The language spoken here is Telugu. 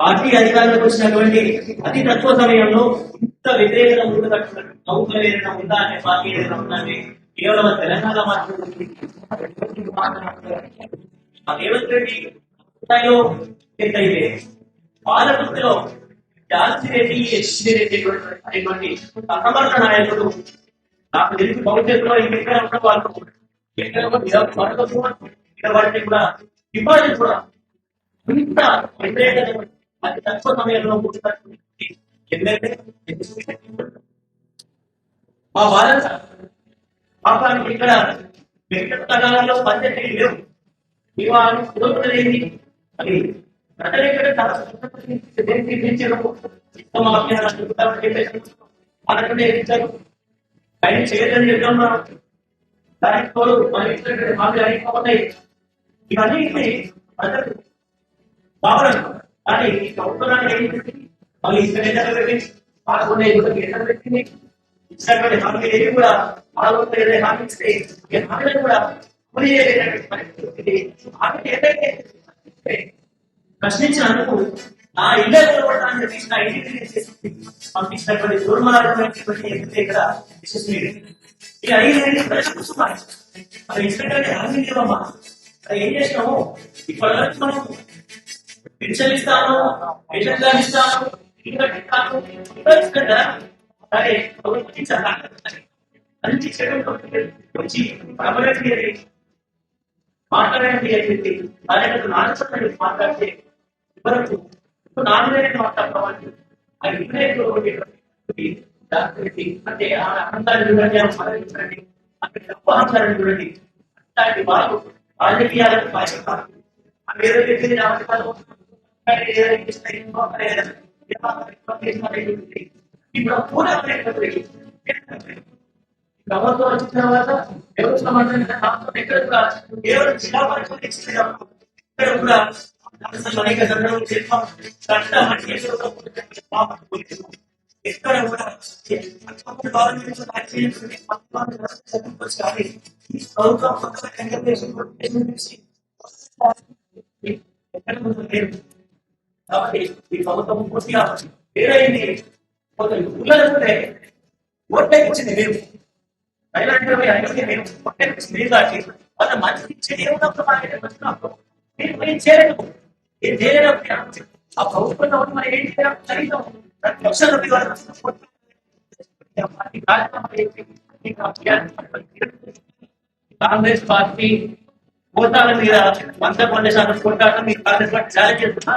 పార్టీ అధికారంలోకి వచ్చినటువంటి అతి తక్కువ సమయంలో ఇంత వ్యతిరేకత ముందు నౌకలు ఏదైనా ఉందా అనే పార్టీ ఏదైనా ఉందంటే కేవలం తెలంగాణ మాత్రమే ఆ రేవంత్ రెడ్డి స్థాయిలో ఎత్తైతే పాలకుర్తిలో జాన్సీ రెడ్డి ఎస్సీ రెడ్డి అనేటువంటి సమర్థ నాయకుడు నాకు తెలిసి భవిష్యత్తులో ఎక్కడ ఉన్న వాళ్ళు ఎక్కడ ఇక్కడ వాటిని కూడా డిపాజిట్ కూడా ఇంత వ్యతిరేకత అతి తక్కువ సమయంలో పుట్టినటువంటి ఎమ్మెల్యే మా భారత పాపానికి ఇక్కడ వ్యక్తిగత తగాలలో పద్ధతి లేవు ఇవాళ కుదరలేదు అది ప్రజలు ఇక్కడ చాలా సంతోషించి ఇచ్చారు ఆయన చేయదని దానికి తోడు మన ఇవన్నీ ప్రజలు బాగా కానీ ఈ ప్రభుత్వాన్ని ఏం చేసింది మళ్ళీ ఇక్కడ ఎక్కడ పెట్టింది పాల్గొనే ఎక్కడ పెట్టింది ఇచ్చినటువంటి హామీ ఏది కూడా పాల్గొనే ఏదైతే హామీ ఇస్తే ఈ హామీలను కూడా అమలు చేయలేనటువంటి పరిస్థితి హామీ ఏదైతే ప్రశ్నించినందుకు నా ఇల్లు కొట్టడానికి తీసిన ఐడెంటిటీ పంపించినటువంటి దుర్మార్గమైనటువంటి ఏదైతే ఇక్కడ యశస్వి ఈ ఐదు ప్రశ్నిస్తున్నారు మరి ఇచ్చినటువంటి హామీ లేవమ్మా మరి ఏం చేసినాము ఇప్పటివరకు మనం పెన్షన్ ఇస్తాను పెన్షన్ కార్డు ఇస్తాను ఇల్లు కట్టిస్తాను ఇంకా ఇస్తాను కదా సరే ప్రభుత్వం ఇచ్చారా? అది ఇచ్చేటప్పుడు వచ్చి పరమరెడ్డి మాట్లాడండి అని చెప్పి ఆయన నాలుగు మాట్లాడితే వరకు నాలుగు మాట్లాడతామని అది ఇప్పుడే అంటే ఆ అనంతాన్ని చూడండి ఆ మాటలు చూడండి అక్కడ తప్పు అహంకారాన్ని చూడండి అట్లాంటి వాళ్ళు రాజకీయాలకు బాధ్యత అవి ఏదో చెప్పింది రాజకీయాలు ప్రభుత్వం వచ్చిన తర్వాత ఎవరు సంబంధించిన రాష్ట్రం ఎక్కడ కూడా ఎవరు జిల్లా పరిషత్ ఇచ్చిన ఇక్కడ కూడా అసలు అనేక సందర్భాలు చెప్పాం చట్ట కేసులు ఎక్కడ కూడా అటువంటి గవర్నమెంట్ యాక్సిడెంట్స్ ఉన్నాయి. పద్నాలుగు లక్షల చదువుకు వచ్చాయి. ఈ ప్రభుత్వం పక్కన ఎంకరేజ్ చేసి ఎక్కడ కూడా లేదు. కాబట్టి ఈ ప్రభుత్వం పూర్తిగా వేరైంది. కొంత పిల్లలంటే ఓటే ఇచ్చింది మీరు. మహిళలంటే అడిగితే ఇచ్చింది మీరు కాబట్టి వాళ్ళ మంచికి ఇచ్చేది ఏమున్నప్పుడు వచ్చినప్పుడు మీరు చేయలేదు ఏం ఆ ప్రభుత్వంలో ఉన్న మనం ఏం చేయడం జరిగినాం కాంగ్రెస్ పార్టీ కోటాల మీద వంద కొన్ని శాతం కొట్టాలని కాంగ్రెస్ పార్టీ ఛాలెంజ్ చేస్తున్నా